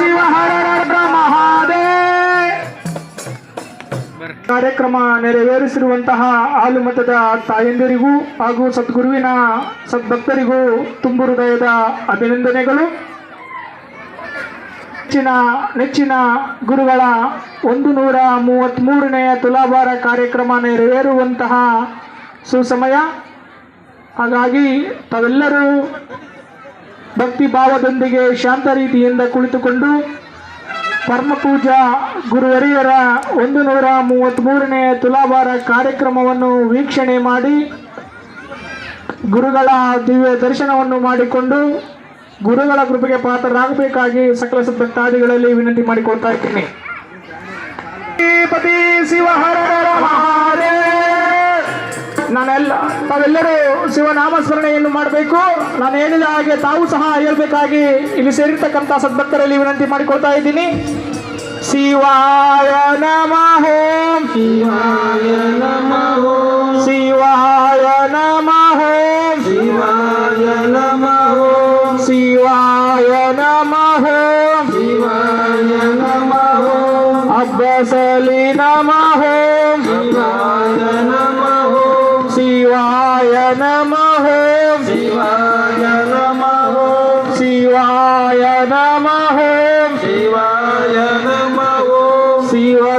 ಶಿವ ಹರ ಕಾರ್ಯಕ್ರಮ ನೆರವೇರಿಸಿರುವಂತಹ ಹಾಲುಮತದ ತಾಯಂದಿರಿಗೂ ಹಾಗೂ ಸದ್ಗುರುವಿನ ಸದ್ಭಕ್ತರಿಗೂ ತುಂಬು ಹೃದಯದ ಅಭಿನಂದನೆಗಳು. ನೆಚ್ಚಿನ ನೆಚ್ಚಿನ ಗುರುಗಳ ಒಂದು ನೂರ ಮೂವತ್ತ್ಮೂರನೆಯ ತುಲಾಭಾರ ಕಾರ್ಯಕ್ರಮ ನೆರವೇರುವಂತಹ ಸುಸಮಯ. ಹಾಗಾಗಿ ತಾವೆಲ್ಲರೂ ಭಕ್ತಿ ಭಾವದೊಂದಿಗೆ ಶಾಂತ ರೀತಿಯಿಂದ ಕುಳಿತುಕೊಂಡು ಪರಮಪೂಜಾ ಗುರುವರಿಯರ ಒಂದು ನೂರ ಮೂವತ್ತ್ಮೂರನೇ ತುಲಾಭಾರ ಕಾರ್ಯಕ್ರಮವನ್ನು ವೀಕ್ಷಣೆ ಮಾಡಿ ಗುರುಗಳ ದಿವ್ಯ ದರ್ಶನವನ್ನು ಮಾಡಿಕೊಂಡು ಗುರುಗಳ ಕೃಪೆಗೆ ಪಾತ್ರರಾಗಬೇಕಾಗಿ ಸಕಲ ಸಪ್ತಾದಿಗಳಲ್ಲಿ ವಿನಂತಿ ಮಾಡಿಕೊಳ್ತಾ ಇದ್ದೀನಿ. ಶಿವ ಹರ ನಾವೆಲ್ಲರೂ ಶಿವನಾಮಸ್ಮರಣೆಯನ್ನು ಮಾಡಬೇಕು. ನಾನು ಹೇಳಿದ ಹಾಗೆ ತಾವು ಸಹ ಹೇಳ್ಬೇಕಾಗಿ ಇಲ್ಲಿ ಸೇರಿರ್ತಕ್ಕಂಥ ಸದ್ಭಕ್ತರಲ್ಲಿ ವಿನಂತಿ ಮಾಡಿಕೊಳ್ತಾ ಇದ್ದೀನಿ. ಶಿವಾಯ ನಮಃ ಶಿವಾಯ ನಮಃ ಶಿವಾಯ ನಮಃ ಶಿವಾಯ ಶಿವಾಯ ಅಬ್ಬಸಲಿ ನಮಃ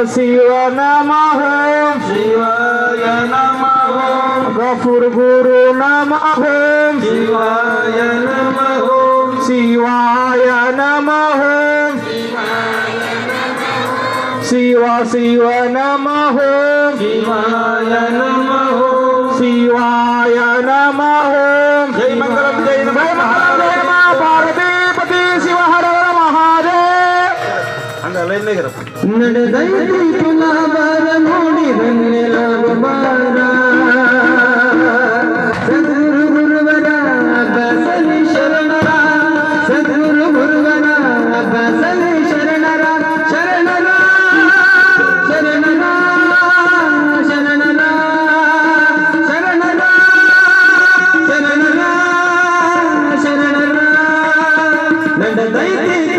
ಶಿವ ಶಿವ ನಮಃ ಓಂ ಶಿವಾಯ ನಮಃ ಓಂ ಗಫುರ್ ಗುರು ನಮಃ ಓಂ ಶಿವಾಯ ನಮಃ ಓಂ ಶಿವಾಯ ನಮಃ ನಡೆದೈತಿ ತುಲಾಭಾರ ನೋಡಿದನ್ನೆಲ್ಲರೂ ಬಾರ ಸದ್ಗುರು ಗುರುವರ ಬಸಲಿ ಶರಣರ ಸದ್ಗುರು ಗುರುವರ ಬಸಲಿ ಶರಣರ ಶರಣರ ಶರಣರ ಶರಣರ ಶರಣರ ಶರಣರ ಶರಣರ ನಡೆದೈತಿ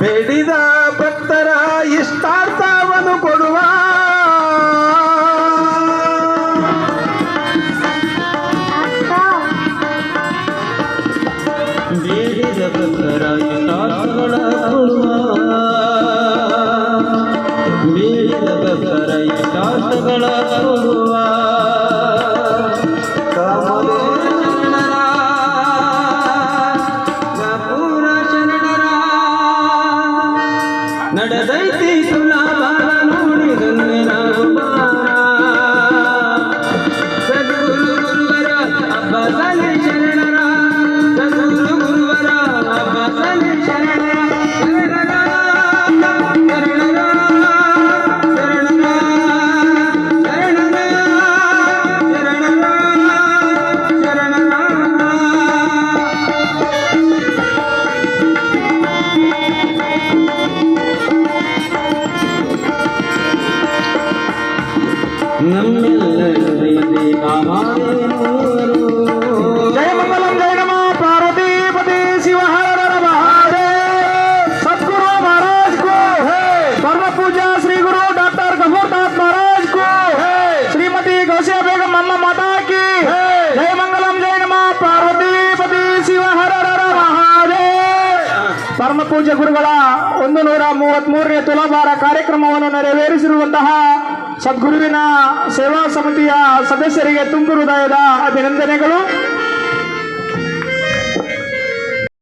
ಬೇಡಿದ ಭಕ್ತರ ಇಷ್ಟಾರ್ಥವನ್ನು ಕೊಡುವ ಪರಮ ಪೂಜೆ ಗುರುಗಳ ಒಂದು ನೂರ ಮೂವತ್ತ್ ಮೂರನೇ ತುಲಾಭಾರ ಕಾರ್ಯಕ್ರಮವನ್ನು ನೆರವೇರಿಸಿರುವಂತಹ ಸದ್ಗುರುವಿನ ಸೇವಾ ಸಮಿತಿಯ ಸದಸ್ಯರಿಗೆ ತುಂಬು ಹೃದಯದ ಅಭಿನಂದನೆಗಳು.